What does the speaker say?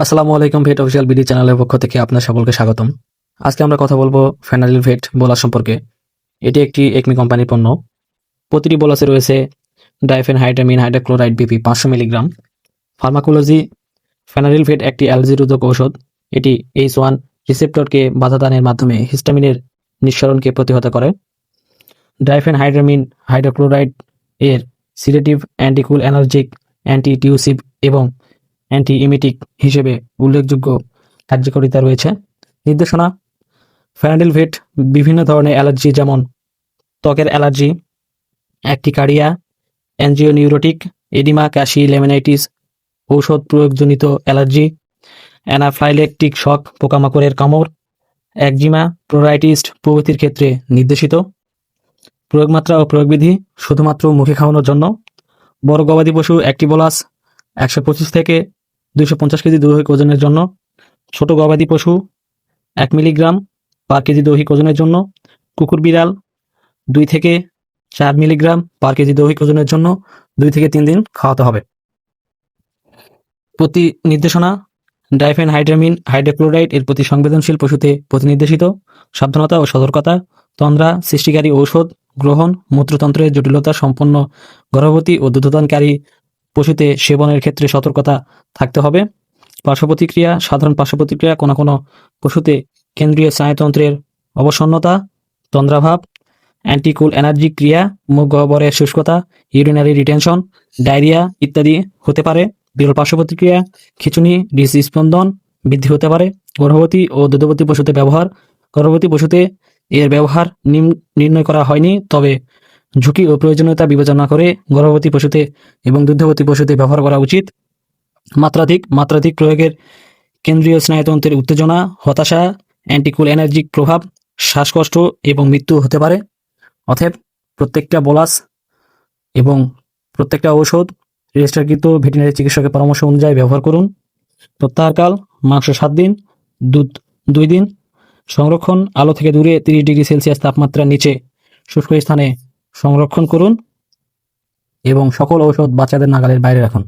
আসসালামু আলাইকুম ভেট official BD চ্যানেলের পক্ষ থেকে আপনার সকলকে স্বাগতম। আজকে আমরা কথা বলব ফেনারিল ভেট বোলার সম্পর্কে। এটি একটি একমি কোম্পানির পণ্য। প্রতিটি বোলাসে রয়েছে ডাইফেন, হাইড্রামিন, হাইড্রোক্লোরাইড, বিপি পাঁচশো মিলিগ্রাম। ফার্মাকোলজি ফেনারিল ভেট একটি অ্যালজি রোধক ঔষধ। এটি এইচ ওয়ান রিসেপ্টরকে বাধাদানের মাধ্যমে হিস্টামিনের নিঃসরণকে প্রতিহত করে। ডাইফেন, হাইড্রামিন, হাইড্রোক্লোরাইড এর সিলেটিভ অ্যান্টিকুল এনার্জিক অ্যান্টিটিউসিভ এবং অ্যান্টি ইমিটিক হিসেবে উল্লেখযোগ্য কার্যকারিতা রয়েছে। নির্দেশনা ফ্যানাডিল ভেট বিভিন্ন ধরনের অ্যালার্জি যেমন ত্বকের allergy, urticaria angioneurotic oedema, ক্যাশি, লেমিনাইটিস, ঔষধ প্রয়োগজনিত অ্যালার্জি, অ্যানাফ্লাইলেকটিক শক, পোকামাকড়ের কামড়, একজিমা প্রোরাইটিস্ট প্রভৃতির ক্ষেত্রে নির্দেশিত। প্রয়োগমাত্রা ও প্রয়োগবিধি শুধুমাত্র মুখে খাওয়ানোর জন্য। বড় গবাদি পশু একটি বোলাস একশো পঁচিশ থেকে দুইশো পঞ্চাশ কেজি দৈহিক ওজনের জন্য। ছোট গবাদি পশু, এক মিলিগ্রাম পার কেজি দৈহিক ওজনের জন্য। কুকুর বিড়াল, দুই থেকে চার মিলিগ্রাম পার কেজি দৈহিক ওজনের জন্য দুই থেকে তিন দিন খাওয়াতে হবে। প্রতি নির্দেশনা ডাইফেন হাইড্রামিন হাইড্রোক্লোরাইড এর প্রতি সংবেদনশীল পশুতে প্রতিনির্দেশিত। সাবধানতা ও সতর্কতা, তন্দ্রা, সৃষ্টিকারী ঔষধ, গ্রহণ, মূত্রতন্ত্রের জটিলতা, সম্পন্ন গর্ভবতী ও দুধদানকারী পশুতে সেবনের ক্ষেত্রে সতর্কতা থাকতে হবে। পার্শ্ব প্রতিক্রিয়া সাধারণ পার্শ্ব প্রতিক্রিয়া কোনো কোনো পশুতে কেন্দ্রীয় স্নায়ুতন্ত্রের অবসন্নতা, তন্দ্রাভাব, অ্যান্টিকুল এনার্জি ক্রিয়া, মুখ গহ্বরের শুষ্কতা, ইউরিনারি রিটেনশন, ডায়রিয়া ইত্যাদি হতে পারে। বিরল পার্শ্ব প্রতিক্রিয়া খিচুনি ডিস স্পন্দন বৃদ্ধি হতে পারে। গর্ভবতী ও দুধবতী পশুতে ব্যবহার, গর্ভবতী পশুতে এর ব্যবহার নির্ণয় করা হয়নি, তবে ঝুঁকি ও প্রয়োজনীয়তা বিবেচনা করে গর্ভবতী পশুতে এবং দুগ্ধবতী পশুতে ব্যবহার করা উচিত। মাত্রাধিক মাত্রাধিক প্রয়োগের কেন্দ্রীয় স্নায়ুতন্ত্রের উত্তেজনা, হতাশা অ্যান্টিকুল এনার্জিক প্রভাব, শ্বাসকষ্ট এবং মৃত্যু হতে পারে। অতএব প্রত্যেকটা বোলাস এবং প্রত্যেকটা ঔষধ রেজিস্টারকৃত ভেটেরিনারি চিকিৎসকের পরামর্শ অনুযায়ী ব্যবহার করুন। প্রত্যাহারকাল, মাংস সাত দিন, দুধ দুই দিন, সংরক্ষণ আলো থেকে দূরে তিরিশ ডিগ্রি সেলসিয়াস তাপমাত্রার নিচে শুষ্ক স্থানে সংরক্ষণ করুন এবং সকল ঔষধ বাচ্চাদের নাগালের বাইরে রাখুন।